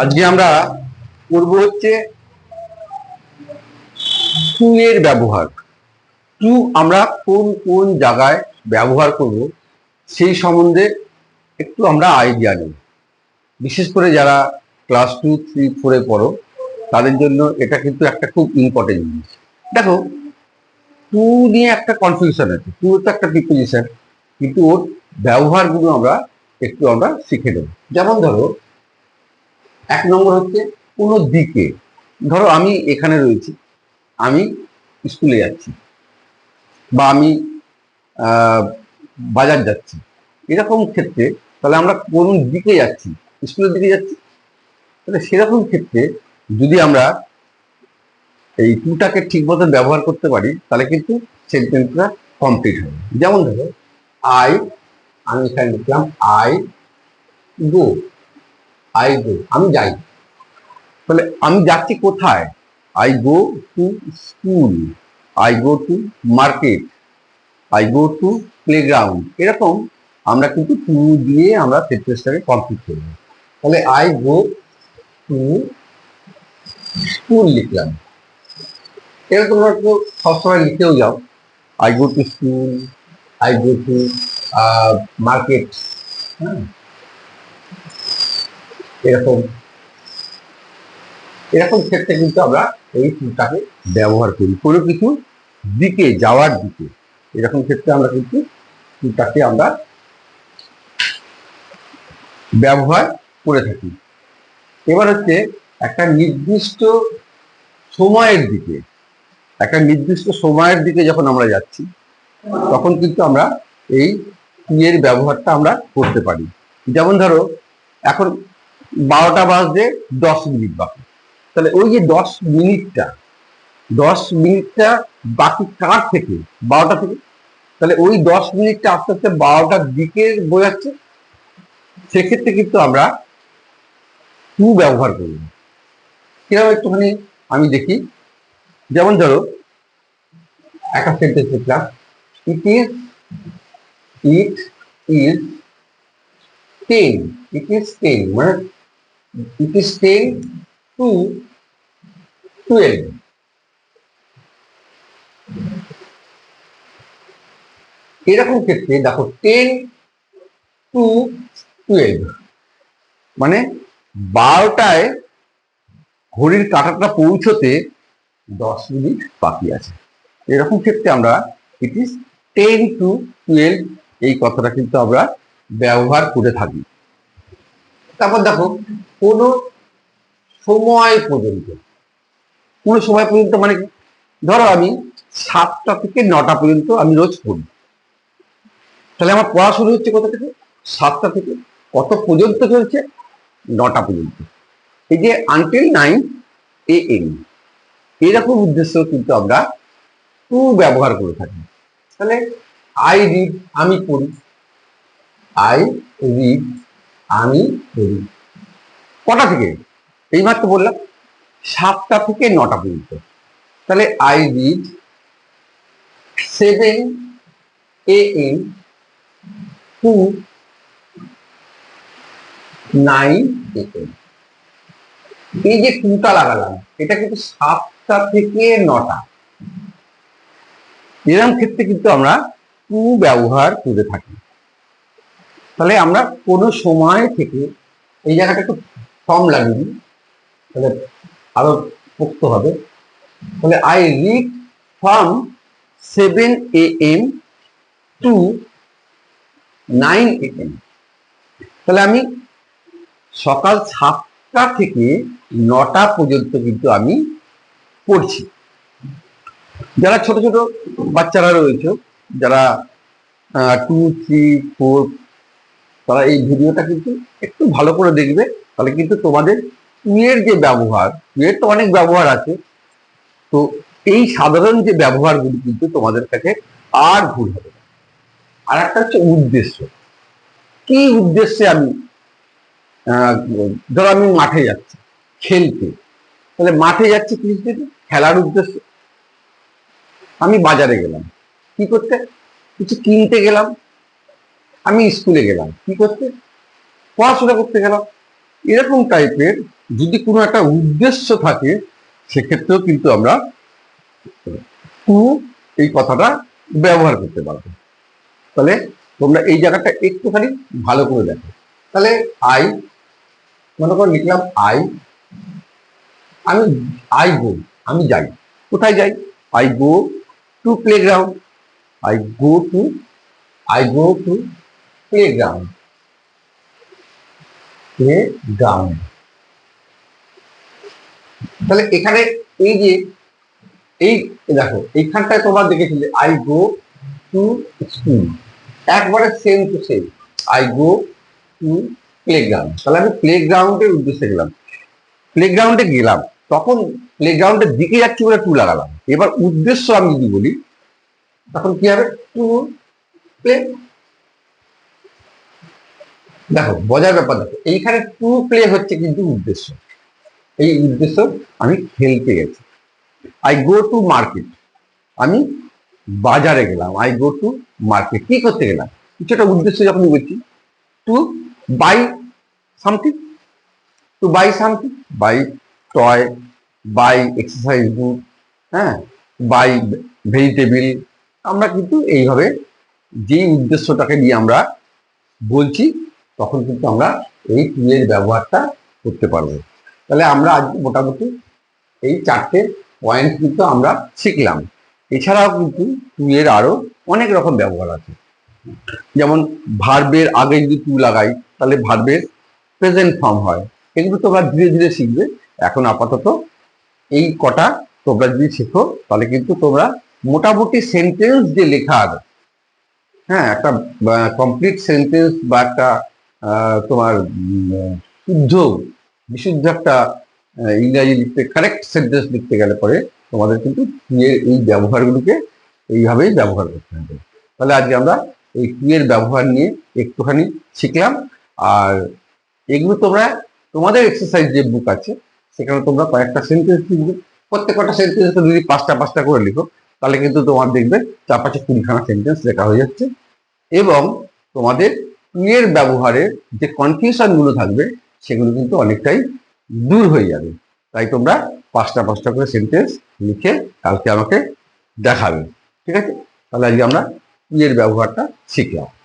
আজকে আমরা করব হচ্ছে টু এর ব্যবহার। টু আমরা কোন কোন জায়গায় ব্যবহার করব, সেই সম্বন্ধে একটু আমরা আইডিয়া নেব। বিশেষ করে যারা ক্লাস টু থ্রি ফোরে পড়ো, তাদের জন্য এটা কিন্তু একটা খুব ইম্পর্টেন্ট জিনিস। দেখো টু নিয়ে একটা কনফিউশন আছে। টু তো একটা প্রিপোজিশন কিন্তু ওর ব্যবহারগুলো আমরা একটু আমরা শিখে নেব। যেমন ধরো এক নম্বর হচ্ছে কোনো দিকে, ধরো আমি এখানে রয়েছি, আমি স্কুলে যাচ্ছি বা আমি বাজার যাচ্ছি। এরকম ক্ষেত্রে তাহলে আমরা কোন দিকে যাচ্ছি? স্কুলের দিকে যাচ্ছি? তাহলে সেরকম ক্ষেত্রে যদি আমরা এই টুটাকে ঠিক মতো ব্যবহার করতে পারি, তাহলে কিন্তু সেন্টেন্সটা কমপ্লিট হবে। যেমন ধরো আই আমি এখানে লিখলাম আই গো আই গো আমি যাই। তাহলে আমি যাচ্ছি কোথায়? I go to school I go to market I go to playground এরকম আমরা কিন্তু টু দিয়ে আমরা সেন্টেন্সটাকে কমপ্লিট করব তাহলে আই গো টু স্কুল লিখলাম। এটা তোমরা একটু সবসময় লিখেও যাও। I go to school I go to market হ্যাঁ? এরকম। এরকম ক্ষেত্রে কিন্তু আমরা এই টুটাকে ব্যবহার করি। কোনো কিছু দিকে যাওয়ার দিকে। এরকম ক্ষেত্রে আমরা কিন্তু টুটাকে আমরা ব্যবহার করে থাকি। এবার হচ্ছে একটা নির্দিষ্ট সময়ের দিকে, একটা নির্দিষ্ট সময়ের দিকে যখন আমরা যাচ্ছি, তখন কিন্তু আমরা এই এর ব্যবহারটা আমরা করতে পারি। যেমন ধরো, এখন বারোটা বাজতে দশ মিনিট বাকি। তাহলে ওই যে দশ মিনিটটা দশ মিনিটটা বাকি কার থেকে? বারোটা থেকে। তাহলে ওই দশ মিনিটটা আস্তে আস্তে বারোটার দিকে বোঝাচ্ছে সেক্ষেত্রে কিন্তু আমরা টু ব্যবহার করব। কীরকম একটুখানি আমি দেখি। যেমন ধরো, একটা সেন্টেন্স লিখলাম it is it is ten it is ten মানে it is ten to twelve এরকম ক্ষেত্রে দেখো টেন টু টুয়েলভ মানে বারোটায় ঘড়ির কাঁটাটা পৌঁছতে দশ মিনিট বাকি আছে। এরকম ক্ষেত্রে আমরা it is ten to twelve এই কথাটা কিন্তু আমরা ব্যবহার করে থাকি। তারপর দেখো, কোনো সময় পর্যন্ত, কোনো সময় পর্যন্ত মানে ধরো আমি সাতটা থেকে নটা পর্যন্ত আমি রোজ পড়ি। তাহলে আমার পড়া শুরু হচ্ছে কোথা থেকে? সাতটা থেকে। কত পর্যন্ত চলছে? নটা পর্যন্ত। এই যে আনটিল নাইন এ এম এরকম উদ্দেশ্য কিন্তু আমরা টু ব্যবহার করে থাকি। তাহলে আই রিড আমি পড়ি। আই রিড আমি পড়ি কটা থেকে? এই মাত্র বললাম, সাতটা থেকে নটা পর্যন্ত। তাহলে I read seven A M to nine A M এই যে টুটা লাগালাম, এটা কিন্তু সাতটা থেকে নটা। এরকম ক্ষেত্রে কিন্তু আমরা টু ব্যবহার করে থাকি। তাহলে আমরা কোনো সময় থেকে এই জায়গাটা একটু কম লাগিয়ে দিই। তাহলে আরও পোক্ত হবে। তাহলে I read from seven A M to nine A M তাহলে আমি সকাল সাতটা থেকে নটা পর্যন্ত কিন্তু আমি পড়ছি। যারা ছোট ছোট বাচ্চারা রয়েছে, যারা টু থ্রি ফোর তারা এই ভিডিওটা কিন্তু একটু ভালো করে দেখবে, তাহলে কিন্তু তোমাদের টুয়ের যে ব্যবহার টুয়ের তো অনেক ব্যবহার আছে, তো এই সাধারণ যে ব্যবহারগুলি কিন্তু তোমাদের কাছে আর ভুল হবে না। আর একটা হচ্ছে উদ্দেশ্য। কি উদ্দেশ্যে আমি ধরো আমি মাঠে যাচ্ছি, খেলতে, তাহলে মাঠে যাচ্ছি কি খেলার উদ্দেশ্যে। আমি বাজারে গেলাম। কি করতে? কিছু কিনতে গেলাম। আমি স্কুলে গেলাম। কি করতে? পড়াশোনা করতে গেলাম। এরকম টাইপের যদি কোনো একটা উদ্দেশ্য থাকে, সেক্ষেত্রেও কিন্তু আমরা টু এই কথাটা ব্যবহার করতে পারব। তাহলে তোমরা এই জায়গাটা একটুখানি ভালো করে দেখো। তাহলে আই মনে করো লিখলাম আই আমি আই গো আমি যাই। কোথায় যাই? I go to playground I go to I go to playground তাহলে এখানে এই যে, এই দেখো, এইখানটায় তোমার দেখেছিলে আই গো টু স্কুল একবারে same to same I go to playground তাহলে আমি প্লে গ্রাউন্ডের উদ্দেশ্যে গেলাম। প্লে গ্রাউন্ডে গেলাম। তখন প্লে গ্রাউন্ডের দিকে যাচ্ছি বলে টু লাগালাম। এবার উদ্দেশ্য আমি যদি বলি, তখন কি হবে? টু প্লে দেখো, বোঝার ব্যাপার দেখো, এইখানে টু প্লে হচ্ছে কিন্তু উদ্দেশ্য। এই উদ্দেশ্য আমি খেলতে গেছি। আই গো টু মার্কেট আমি বাজারে গেলাম। আই গো টু মার্কেট কি করতে গেলাম? কিছু একটা উদ্দেশ্য যখন বলছি to buy something to buy something buy toy buy exercise book হ্যাঁ বাই ভেজিটেবিল আমরা কিন্তু এইভাবে যেই উদ্দেশ্যটাকে নিয়ে আমরা বলছি তখন কিন্তু আমরা এই টু এর ব্যবহারটা করতে পারব। তাহলে আমরা আজ মোটামুটি এই চারটে পয়েন্ট কিন্তু আমরা শিখলাম। এছাড়াও কিন্তু টু এর আরও অনেক রকম ব্যবহার আছে। যেমন ভার্বের আগে যদি টু লাগাই, তাহলে ভার্বের প্রেজেন্ট ফর্ম হয়। এগুলো তোমরা ধীরে ধীরে শিখবে। এখন আপাতত এই কটা তোমরা যদি শেখো, তাহলে কিন্তু তোমরা মোটামুটি সেন্টেন্স যে লেখার হ্যাঁ একটা কমপ্লিট সেন্টেন্স বা একটা তোমার শুদ্ধ বিশুদ্ধ একটা ইংরাজি লিখতে কারেক্ট সেন্টেন্স লিখতে গেলে পরে তোমাদের কিন্তু এর, এই ব্যবহারগুলোকে এইভাবেই ব্যবহার করতে হবে। তাহলে আজকে আমরা এই এর ব্যবহার নিয়ে একটুখানি শিখলাম। আর এগুলো তোমরা, তোমাদের এক্সারসাইজ যে বুক আছে, সেখানে তোমরা কয়েকটা সেন্টেন্স লিখবে। প্রত্যেকটা সেন্টেন্স যদি পাঁচটা পাঁচটা করে লিখো, তাহলে কিন্তু তোমার দেখবে চার পাঁচে কুড়িখানা সেন্টেন্স লেখা হয়ে যাচ্ছে। এবং তোমাদের এর ব্যবহারের যে কনফিউশনগুলো থাকবে, সেগুলো কিন্তু অনেকটাই দূর হয়ে যাবে। তাই তোমরা পাঁচটা পাঁচটা করে সেন্টেন্স লিখে কালকে আমাকে দেখাবে। ঠিক আছে? তাহলে আজকে আমরা ইয়ের ব্যবহারটা শিখলাম।